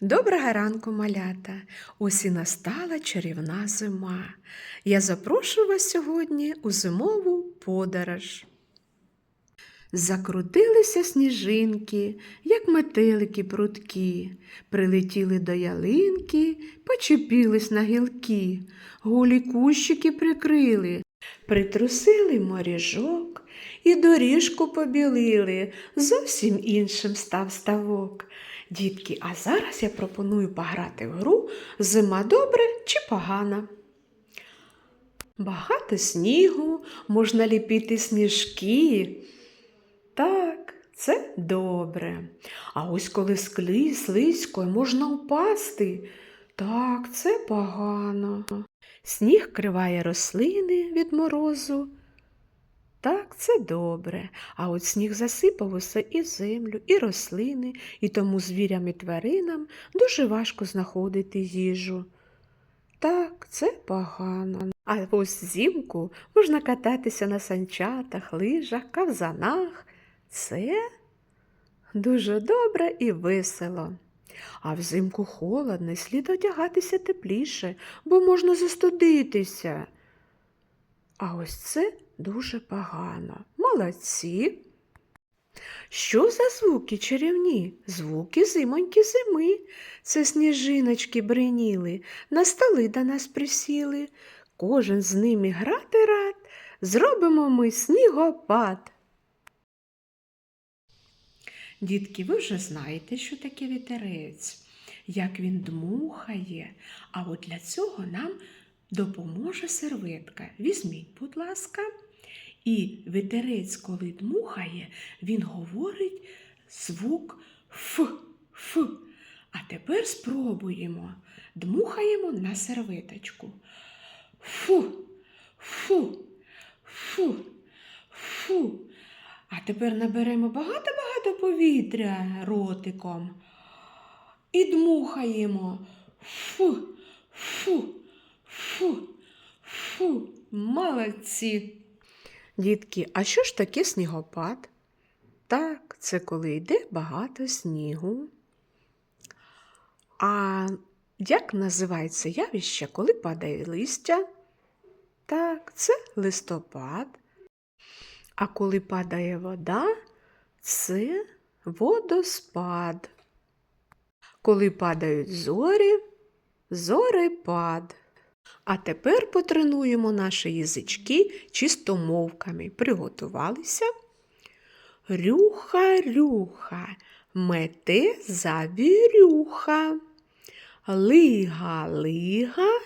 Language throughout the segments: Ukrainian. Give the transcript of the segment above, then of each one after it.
Доброго ранку, малята! Ось і настала чарівна зима. Я запрошую вас сьогодні у зимову подорож. Закрутилися сніжинки, як метелики прудкі, прилетіли до ялинки, почепілись на гілки, голі кущики прикрили, притрусили моріжок і доріжку побілили, зовсім іншим став ставок. Дітки, а зараз я пропоную пограти в гру Зима добре чи погана. Багато снігу, можна ліпити сніжки. Так, це добре. А ось коли склі слизько можна упасти. Так, це погано. Сніг криває рослини від морозу. Так, це добре. А от сніг засипав усе і землю, і рослини, і тому звірям і тваринам дуже важко знаходити їжу. Так, це погано. А ось взимку можна кататися на санчатах, лижах, кавзанах. Це дуже добре і весело. А взимку холодно, слід одягатися тепліше, бо можна застудитися. А ось це дуже погано. Молодці. Що за звуки чарівні? Звуки зимоньки зими. Це сніжиночки бриніли, на столи до нас присіли. Кожен з ними грати рад, зробимо ми снігопад. Дітки, ви вже знаєте, що таке вітерець, як він дмухає, а от для цього нам допоможе серветка. Візьміть, будь ласка. І вітерець, коли дмухає, він говорить звук Ф, Ф. А тепер спробуємо. Дмухаємо на серветочку. Фу, фу, фу, фу. А тепер наберемо багато-багато повітря ротиком. І дмухаємо. Фу, фу, фу, фу. Молодці. Дітки, а що ж таке снігопад? Так, це коли йде багато снігу. А як називається явище, коли падає листя? Так, це листопад. А коли падає вода, це водоспад. Коли падають зорі, зорепад. А тепер потренуємо наші язички чистомовками. Приготувалися. Рюха, рюха, мете завірюха. Лига, лига,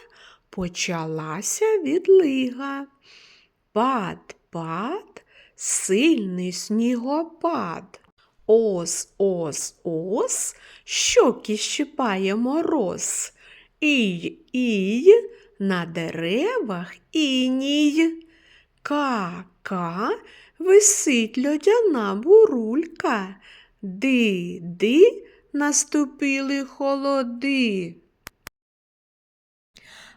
почалася відлига. Пад, пад, сильний снігопад. Ос, ос, ос, щоки щипає мороз. Ій, ій, на деревах іній. Ка, ка, висить льодяна бурулька. Ди, ди, наступили холоди.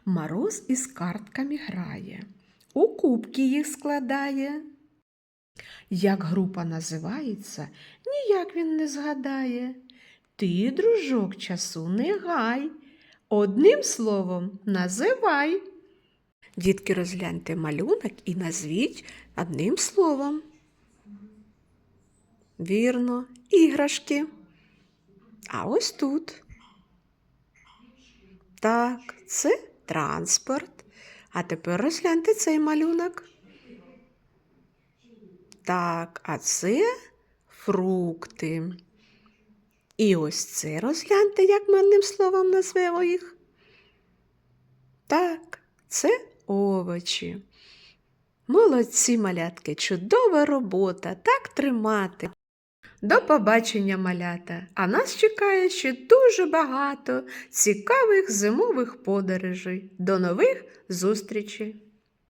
Мороз із картками грає, у кубки їх складає. Як група називається, ніяк він не згадає. Ти, дружок, часу не гай. Одним словом називай. Дітки, розгляньте малюнок і назвіть одним словом. Вірно, іграшки. А ось тут. Так, це транспорт. А тепер розгляньте цей малюнок. Так, а це фрукти. І ось це розгляньте, як ми одним словом назвемо їх. Так, це овочі. Молодці малятки, чудова робота, так тримати. До побачення, малята! А нас чекає ще дуже багато цікавих зимових подорожей. До нових зустрічей!